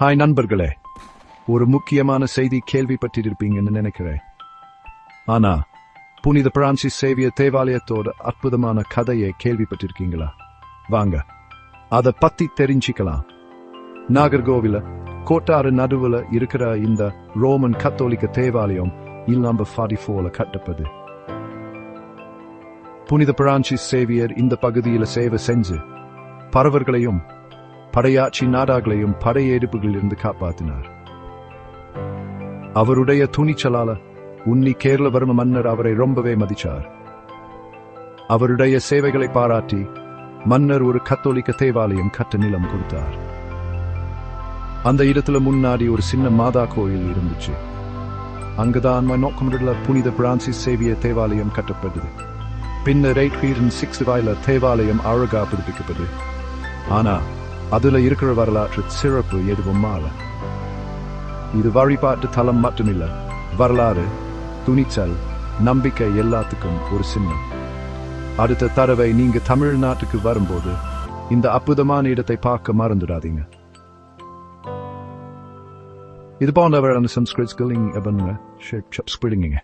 Hi நண்பர்களே. ஒரு முக்கியமான செய்தி கேள்விப்பட்டிருப்பீங்கன்னு நினைக்கிறேன். ஆனா புனித பிரான்சிஸ் சேவிய தேவாலயத்தோட அற்புதமான கதையை கேள்விப்பட்டிருக்கீங்களா? வாங்க அத பத்தி தெரிஞ்சுக்கலாம். நாகர்கோவில கோட்டாறு நடுவுல இருக்கிற இந்த ரோமன் கத்தோலிக்க தேவாலயம் இல் நம்பர் ஃபார்ட்டி ஃபோர்ல கட்டப்பது புனித பிரான்சிஸ் சேவியர் இந்த பகுதியில சேவை செஞ்சு பறவர்களையும் படையாட்சி நாடாக்களையும் படையெடுப்புகளிலிருந்து காப்பாற்றினார் அவருடைய துணிச்சலால உன்னி கேரளவர்ம மன்னர் அவரை ரொம்பவே மதிச்சார். அவருடைய சேவைகளை பாராட்டி மன்னர் ஒரு கத்தோலிக்க தேவாலயம் கட்ட நிலம் கொடுத்தார். அந்த இடத்துல முன்னாடி ஒரு சின்ன மாதா கோயில் இருந்துச்சு. அங்குதான் நோக்கம் புனித பிரான்சிஸ் சேவிய தேவாலயம் கட்டப்பட்டது. பின்னர் எயிட் ஹீரன் சிக்ஸ் வாயில தேவாலயம் அழகா புதுப்பிக்கப்பட்டது. ஆனா அதுல இருக்கிற வரலாற்று சிறப்பு எதுவும் மாற. இது வழிபாட்டு தலம் மட்டுமில்ல. வரலாறு துணிச்சல் நம்பிக்கை எல்லாத்துக்கும் ஒரு சின்னம். அடுத்த தடவை நீங்க தமிழ்நாட்டுக்கு வரும்போது இந்த அற்புதமான இடத்தை பார்க்க மறந்துடாதீங்க. இது போன்றவரான சம்ஸ்கிருத்கள் இங்க பண்ணுங்க ஸ்பிரிடுங்க